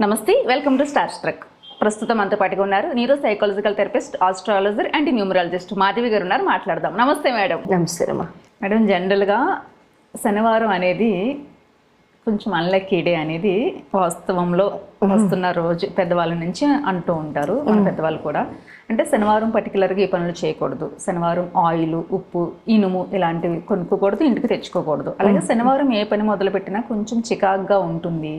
నమస్తే welcome to star struck. ప్రస్తుతం అంత పాటుగా ఉన్నారు neuro psychological therapist astrologer and numerologist Madhavi garu ఉన్నారు మాట్లాడదాం. నమస్తే మేడం. నమస్తే అమ్మా మేడం జనరల్గా శనివారం అనేది కొంచెం అన్లక్కీ డే అనేది వాస్తవంలో వస్తున్న రోజు పెద్దవాళ్ళ నుంచి అంటూ ఉంటారు మన పెద్దవాళ్ళు కూడా. అంటే శనివారం పర్టికులర్గా ఈ పనులు చేయకూడదు. శనివారం ఆయిల్ ఉప్పు ఇనుము ఇలాంటివి కొనుక్కోకూడదు ఇంటికి తెచ్చుకోకూడదు. అలాగే శనివారం ఏ పని మొదలు పెట్టినా కొంచెం చికాగ్గా ఉంటుంది.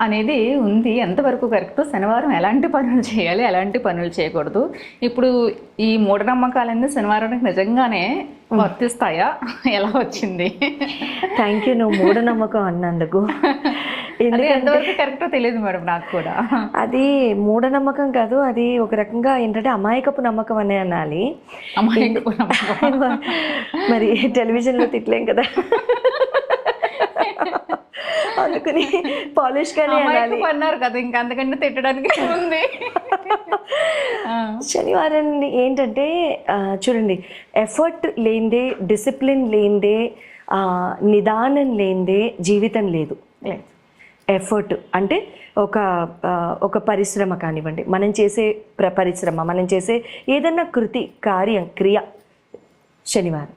అనేది ఉంది. ఎంతవరకు కరెక్ట్ శనివారం ఎలాంటి పనులు చేయాలి ఎలాంటి పనులు చేయకూడదు. ఇప్పుడు ఈ మూఢనమ్మకాలన్నీ శనివారానికి నిజంగానే వర్తిస్తాయా? ఎలా వచ్చింది? థ్యాంక్ యూ నువ్వు మూఢనమ్మకం అన్నందుకు. ఎంతవరకు కరెక్టో తెలియదు మేడం నాకు కూడా. అది మూఢనమ్మకం కాదు. అది ఒక రకంగా ఏంటంటే అమాయకపు నమ్మకం అనే అనాలి. అమాయకపు నమ్మకం. మరి టెలివిజన్లో తిట్టలేం కదా. అందుకని పాలిష్ గానే అనాలి అన్నారు కదా ఇంకా అంతకంటే తిట్టడానికి ఉంది శనివారం ఏంటంటే చూడండి ఎఫర్ట్ లేనిదే డిసిప్లిన్ లేనిదే నిదానం లేనిదే జీవితం లేదు. ఎఫర్ట్ అంటే ఒక ఒక పరిశ్రమ కానివ్వండి మనం చేసే ప్ర పరిశ్రమ మనం చేసే ఏదన్నా కృతి కార్యం క్రియ శనివారం.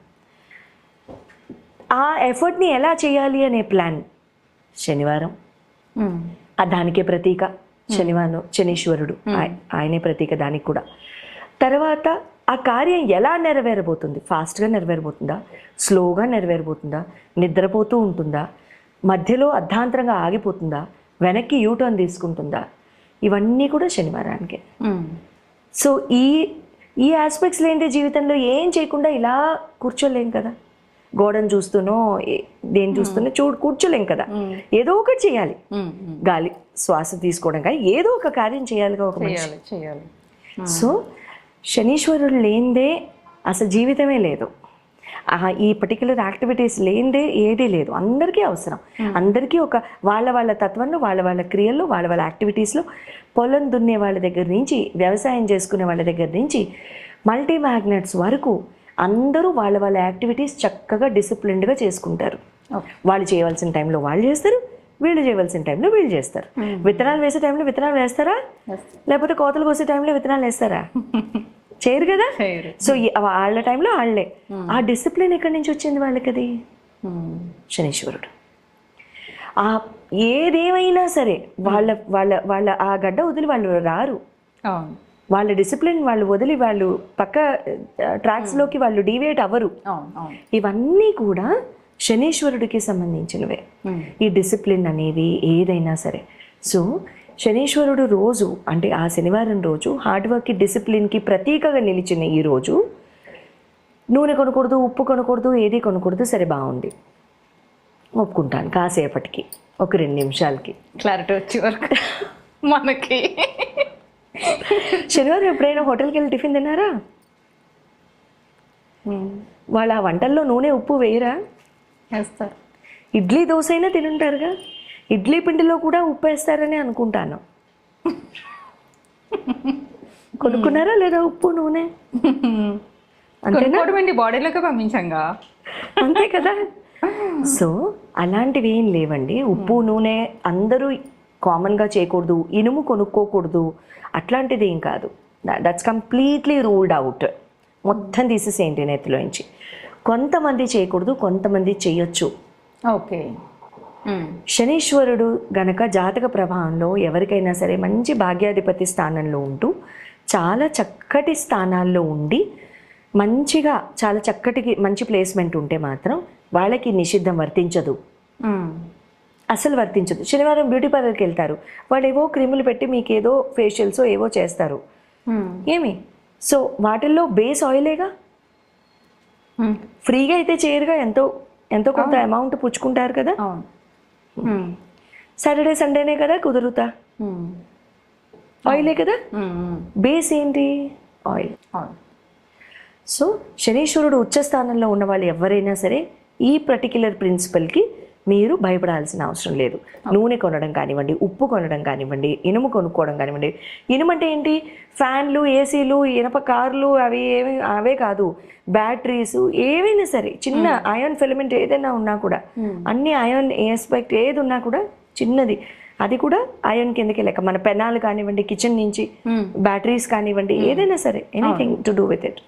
ఆ ఎఫర్ట్ని ఎలా చేయాలి అనే ప్లాన్ శనివారం. ఆ దానికే ప్రతీక శనివారం శనీశ్వరుడు. ఆయ- ఆయనే ప్రతీక దానికి కూడా. తర్వాత ఆ కార్యం ఎలా నెరవేరబోతుంది? ఫాస్ట్గా నెరవేరబోతుందా? స్లోగా నెరవేరబోతుందా? నిద్రపోతూ ఉంటుందా? మధ్యలో అర్ధాంతరంగా ఆగిపోతుందా? వెనక్కి యూటర్న్ తీసుకుంటుందా? ఇవన్నీ కూడా శనివారానికే. సో ఈ ఈ ఆస్పెక్ట్స్ లేనిదే జీవితంలో ఏం చేయకుండా ఇలా కూర్చోలేం కదా? గోడను చూస్తూనో దేని చూస్తూనో చూ కూర్చోలేం కదా. ఏదో ఒకటి చేయాలి. గాలి శ్వాస తీసుకోవడం కానీ ఏదో ఒక కార్యం చేయాలిగా ఒక చేయాలి సో శనీశ్వరుడు లేనిదే అసలు జీవితమే లేదు. ఈ పర్టికులర్ యాక్టివిటీస్ లేనిదే ఏదీ లేదు. అందరికీ అవసరం. అందరికీ ఒక వాళ్ళ వాళ్ళ తత్వంలో వాళ్ళ వాళ్ళ క్రియల్లో వాళ్ళ వాళ్ళ యాక్టివిటీస్లో పొలం దున్నే వాళ్ళ దగ్గర నుంచి వ్యవసాయం చేసుకునే వాళ్ళ దగ్గర నుంచి మల్టీ మ్యాగ్నెట్స్ వరకు అందరూ వాళ్ళ వాళ్ళ యాక్టివిటీస్ చక్కగా డిసిప్లిన్డ్గా చేసుకుంటారు. వాళ్ళు చేయవలసిన టైంలో వాళ్ళు చేస్తారు వీళ్ళు చేయవలసిన టైంలో వీళ్ళు చేస్తారు. విత్తనాలు వేసే టైంలో విత్తనాలు వేస్తారా. లేకపోతే కోతలు కోసే టైంలో విత్తనాలు వేస్తారా? చేయరు కదా. సో వాళ్ళ టైంలో వాళ్ళే. ఆ డిసిప్లిన్ ఎక్కడి నుంచి వచ్చింది వాళ్ళకి అది? శనీశ్వరుడు. ఆ ఏదేమైనా సరే వాళ్ళ వాళ్ళ వాళ్ళ ఆ గడ్డ వదిలి వాళ్ళు రారు. వాళ్ళ డిసిప్లిన్ వాళ్ళు వదిలి వాళ్ళు పక్క ట్రాక్స్లోకి వాళ్ళు డీవియేట్ అవ్వరు. ఇవన్నీ కూడా శనీశ్వరుడికి సంబంధించినవే. ఉమ్, ఈ డిసిప్లిన్ అనేవి ఏదైనా సరే. సో శనీశ్వరుడు రోజు అంటే ఆ శనివారం రోజు హార్డ్ వర్క్కి డిసిప్లిన్కి ప్రతీకగా నిలిచిన ఈ రోజు నూనె కొనకూడదు ఉప్పు కొనకూడదు ఏది కొనకూడదు సరే బాగుంది. ఒప్పుకుంటాను కాసేపటికి ఒక రెండు నిమిషాలకి. క్లారిటీ వచ్చే వరకు మనకి. శనివారం ఎప్పుడైనా హోటల్కి వెళ్ళి టిఫిన్ తిన్నారా? వాళ్ళ ఆ వంటల్లో నూనె ఉప్పు వేయరా? వేస్తారు. ఇడ్లీ దోశ అయినా తినుంటారుగా? ఇడ్లీ పిండిలో కూడా ఉప్పు వేస్తారని అనుకుంటాను. కొనుక్కున్నారా లేదా ఉప్పు నూనె? అంతేనా? ఏంటి బాడీలోకి పంపించంగా. అంతే కదా? సో అలాంటివి ఏం లేవండి. ఉప్పు నూనె అందరూ కామన్గా చేయకూడదు ఇనుము కొనుక్కోకూడదు అట్లాంటిది ఏం కాదు. దట్స్ కంప్లీట్లీ రూల్డ్ అవుట్ మొత్తం తీసేసేయండి నెత్తిలోంచి కొంతమంది చేయకూడదు కొంతమంది చేయొచ్చు. ఓకే. శనీశ్వరుడు గనక జాతక ప్రభావంలో ఎవరికైనా సరే మంచి భాగ్యాధిపతి స్థానంలో ఉంటూ చాలా చక్కటి స్థానాల్లో ఉండి మంచిగా చాలా చక్కటి మంచి ప్లేస్మెంట్ ఉంటే మాత్రం వాళ్ళకి నిషిద్ధం వర్తించదు. అసలు వర్తించదు. శనివారం బ్యూటీ పార్లర్కి వెళ్తారు. వాళ్ళు ఏవో క్రీములు పెట్టి మీకు ఏదో ఫేషియల్స్ ఏవో చేస్తారు. ఏమి? సో వాటిల్లో బేస్ ఆయిలేగా? ఫ్రీగా అయితే చేయరుగా? ఎంతో ఎంతో కొంత అమౌంట్ పుచ్చుకుంటారు కదా? సాటర్డే సండేనే కదా కుదురుతా? ఆయిలే కదా? బేస్ ఏంటి? ఆయిల్. సో శనీశ్వరుడు ఉచ్చ స్థానంలో ఉన్న వాళ్ళు ఎవరైనా సరే ఈ పర్టిక్యులర్ ప్రిన్సిపల్కి మీరు భయపడాల్సిన అవసరం లేదు. నూనె కొనడం కానివ్వండి ఉప్పు కొనడం కానివ్వండి ఇనుము కొనుక్కోవడం కానివ్వండి. ఇనుము అంటే ఏంటి? ఫ్యాన్లు ఏసీలు ఇనప కార్లు అవి ఏమి అవే కాదు. బ్యాటరీస్ ఏవైనా సరే చిన్న అయాన్ ఫిలమెంట్ ఏదైనా ఉన్నా కూడా అన్ని అయాన్ ఏస్పెక్ట్ ఏది ఉన్నా కూడా చిన్నది. అది కూడా ఐరన్ కిందకి లెక్క. మన పెనాలు కానివ్వండి కిచెన్ నుంచి బ్యాటరీస్ కానివ్వండి ఏదైనా సరే anything to do with it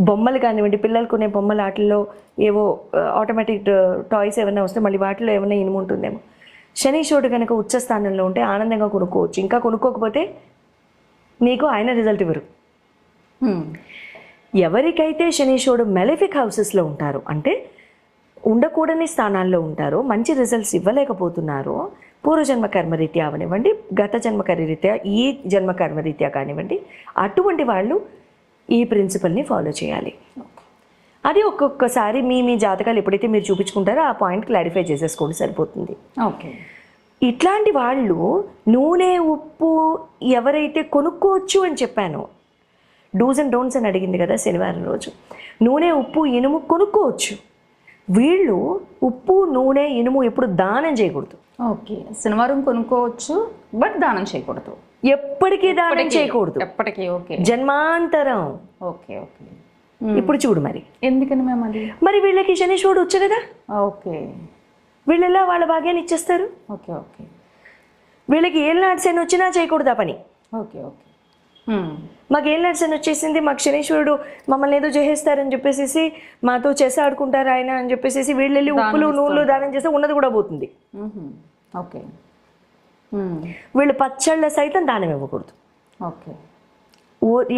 బొమ్మలు కానివ్వండి పిల్లలు కొనే బొమ్మలు వాటిల్లో ఏవో ఆటోమేటిక్ టాయ్స్ ఏమైనా వస్తే మళ్ళీ వాటిలో ఏమైనా ఇనుము ఉంటుందేమో. శనీశ్వరుడు కనుక ఉచ్చ స్థానంలో ఉంటే ఆనందంగా కొనుక్కోవచ్చు. ఇంకా కొనుక్కోకపోతే మీకు ఆయన రిజల్ట్ ఇవ్వరు. ఎవరికైతే శనీశ్వరుడు మెలిఫిక్ హౌసెస్లో ఉంటారో అంటే ఉండకూడని స్థానాల్లో ఉంటారో మంచి రిజల్ట్స్ ఇవ్వలేకపోతున్నారో పూర్వజన్మ కర్మరీత్యా అవనివ్వండి గత జన్మ కర్మరీత్యా ఈ జన్మ కర్మరీత్యా కానివ్వండి అటువంటి వాళ్ళు ఈ ప్రిన్సిపల్ని ఫాలో చేయాలి. అది ఒక్కొక్కసారి మీ మీ జాతకాలు ఎప్పుడైతే మీరు చూపించుకుంటారో ఆ పాయింట్ క్లారిఫై చేసేసుకోండి సరిపోతుంది. ఓకే. ఇట్లాంటి వాళ్ళు నూనె ఉప్పు ఎవరైతే కొనుక్కోవచ్చు అని చెప్పాను డూస్ అండ్ డోంట్స్ అని అడిగింది కదా శనివారం రోజు. నూనె ఉప్పు ఇనుము కొనుక్కోవచ్చు. వీళ్ళు ఉప్పు నూనె ఇనుము ఎప్పుడు దానం చేయకూడదు. ఓకే. శనివారం కొనుక్కోవచ్చు బట్ దానం చేయకూడదు. ఎప్పటికీ దానం చేయకూడదు. ఎప్పటికీ ఓకే. జన్మాంతరం. Okay okay. ఇప్పుడు చూడు మరి. ఎందుకని మేము అది? మరి వీళ్ళకి శనీశ్వరుడు వచ్చు కదా? ఓకే. వీళ్ళు ఎలా వాళ్ళ భాగ్యాన్ని ఇచ్చేస్తారు? Okay okay. వీళ్ళకి ఏళ్ళు నాటిసైన వచ్చినా చేయకూడదు ఆ పని. Okay okay. మాకు ఏం నడిచని వచ్చేసింది మాకు శనీశ్వరుడు మమ్మల్ని ఏదో చేసేస్తారని చెప్పేసి మాతో చేసి ఆడుకుంటారు ఆయన అని చెప్పేసి వీళ్ళు వెళ్ళి ఉప్పులు నూనెలు దానం చేస్తే ఉన్నది కూడా పోతుంది. ఓకే. వీళ్ళు పచ్చళ్ళ సైతం దానం ఇవ్వకూడదు. ఓకే.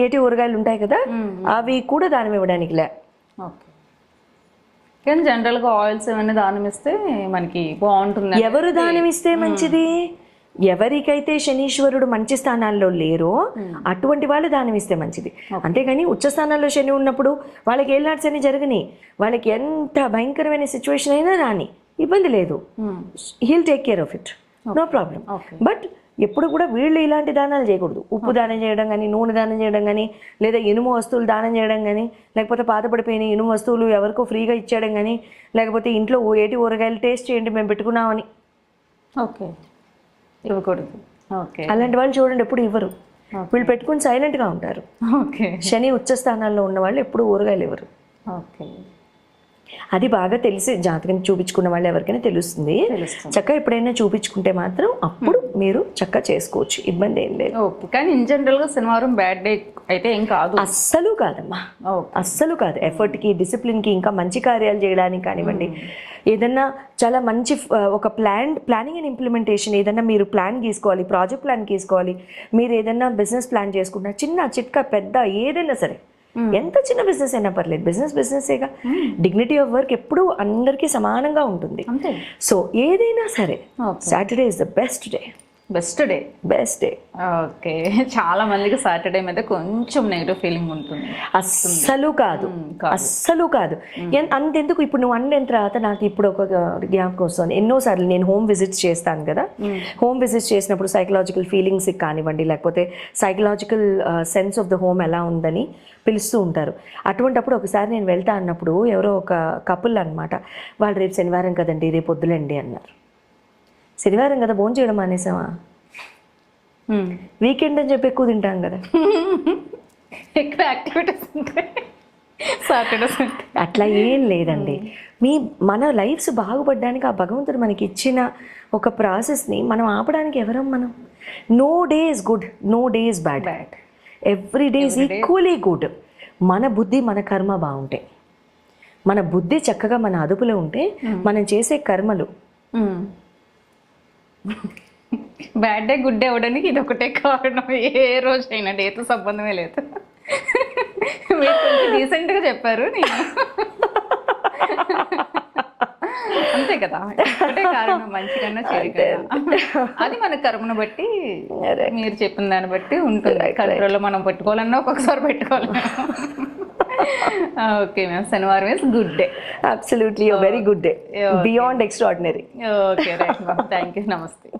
ఏటి ఊరగాయలు ఉంటాయి కదా అవి కూడా దానం ఇవ్వడానికి లే. ఓకే. కానీ జనరల్గా ఆయిల్స్ ఏమైనా దానం ఇస్తే మనకి బాగుంటుంది ఎవరు దానం ఇస్తే మంచిది? ఎవరికైతే శనీశ్వరుడు మంచి స్థానాల్లో లేరో అటువంటి వాళ్ళు దానం ఇస్తే మంచిది. అంతేగాని ఉచ్చ స్థానాల్లో శని ఉన్నప్పుడు వాళ్ళకి ఏళ్ళనాటి శని జరగని వాళ్ళకి ఎంత భయంకరమైన సిచ్యువేషన్ అయినా రాని ఇబ్బంది లేదు. He'll take care of it no problem. But ఎప్పుడు కూడా వీళ్ళు ఇలాంటి దానాలు చేయకూడదు. ఉప్పు దానం చేయడం కానీ నూనె దానం చేయడం కానీ లేదా ఇనుము వస్తువులు దానం చేయడం కానీ లేకపోతే పాతపడిపోయిన ఇనుము వస్తువులు ఎవరికో ఫ్రీగా ఇచ్చేయడం కానీ లేకపోతే ఇంట్లో ఏటి ఊరగాయలు టేస్ట్ చేయండి మేము పెట్టుకున్నామని. ఓకే ఇవ్వకూడదు. ఓకే అలాంటి వాళ్ళు చూడండి ఎప్పుడు ఇవ్వరు. వీళ్ళు పెట్టుకుని సైలెంట్గా ఉంటారు. ఓకే శని ఉచ్చ స్థానాల్లో ఉన్న వాళ్ళు ఎప్పుడు ఊరగాయలు ఇవ్వరు. ఓకే అది బాగా తెలిసి జాతకం చూపించుకున్న వాళ్ళు ఎవరికైనా తెలుస్తుంది. చక్కగా ఎప్పుడైనా చూపించుకుంటే మాత్రం అప్పుడు మీరు చక్కగా చేసుకోవచ్చు. ఇబ్బంది ఏం లేదు. ఓకే. కానీ ఇన్ జనరల్గా శనివారం బ్యాడ్ డే అయితే ఏం కాదు. అస్సలు కాదమ్మా. అస్సలు కాదు. ఎఫర్ట్కి డిసిప్లిన్కి ఇంకా మంచి కార్యాలు చేయడానికి కానివ్వండి ఏదన్నా చాలా మంచి ఒక ప్లాన్ ప్లానింగ్ అండ్ ఇంప్లిమెంటేషన్ ఏదన్నా మీరు ప్లాన్ గీసుకోవాలి ప్రాజెక్ట్ ప్లాన్ గీసుకోవాలి మీరు ఏదన్నా బిజినెస్ ప్లాన్ చేసుకుంటున్నారు చిన్న చిట్కా పెద్ద ఏదైనా సరే ఎంత చిన్న బిజినెస్ అయినా పర్లేదు. బిజినెస్ బిజినెస్సేగా డిగ్నిటీ ఆఫ్ వర్క్ ఎప్పుడూ అందరికీ సమానంగా ఉంటుంది. సో ఏదైనా సరే. Saturday is the best day best day best day okay చాలా మందికి సాటర్డే మీద కొంచెం నెగిటివ్ ఫీలింగ్ ఉంటుంది. అస్సలు కాదు. అస్సలు కాదు. అంతెందుకు? ఇప్పుడు నువ్వు అండిన తర్వాత నాకు ఇప్పుడు ఒక జ్ఞాపకం వస్తుంది. ఎన్నోసార్లు నేను హోమ్ విజిట్స్ చేస్తాను కదా. హోమ్ విజిట్స్ చేసినప్పుడు సైకలాజికల్ ఫీలింగ్స్ కానివ్వండి లేకపోతే psychological sense of the home ఎలా ఉందని పిలుస్తూ ఉంటారు. అటువంటప్పుడు ఒకసారి నేను వెళ్తా అన్నప్పుడు ఎవరో ఒక కపుల్ అన్నమాట. వాళ్ళు రేపు శనివారం కదండి రేపు వద్దులండి అన్నారు. శనివారం కదా భోజనం చేయడం మానేసామా Hmm. వీకెండ్ అని చెప్పి ఎక్కువ తింటాం కదా. ఎక్కువ యాక్టివిటీస్ ఉంటాయి అట్లా ఏం లేదండి. మీ మన లైఫ్స్ బాగుపడడానికి ఆ భగవంతుడు మనకి ఇచ్చిన ఒక ప్రాసెస్ని మనం ఆపడానికి ఎవరం మనం? No day is good no day is bad. Bad. Every day is equally good. మన బుద్ధి మన కర్మ బాగుంటాయి మన బుద్ధి చక్కగా మన అదుపులో ఉంటే మనం చేసే కర్మలు బ్యాడ్ డే గుడ్ డే అవ్వడానికి ఇది ఒకటే కారణం. ఏ రోజైనా డేతో సంబంధమే లేదు. మీరు కొంచెం డీసెంట్గా చెప్పారు నేను అంతే కదా. ఒకటే కారణం మంచి కన్నా చెడు కన్నా అది మన కర్మను బట్టి మీరు చెప్పిన దాన్ని బట్టి ఉంటుంది. కంట్రోల్లో మనం పెట్టుకోవాలన్నా ఒక్కొక్కసారి పెట్టుకోవాలి ఓకే మ్యామ్ శనివారం is good day absolutely very good day beyond extraordinary okay right ma'am thank you నమస్తే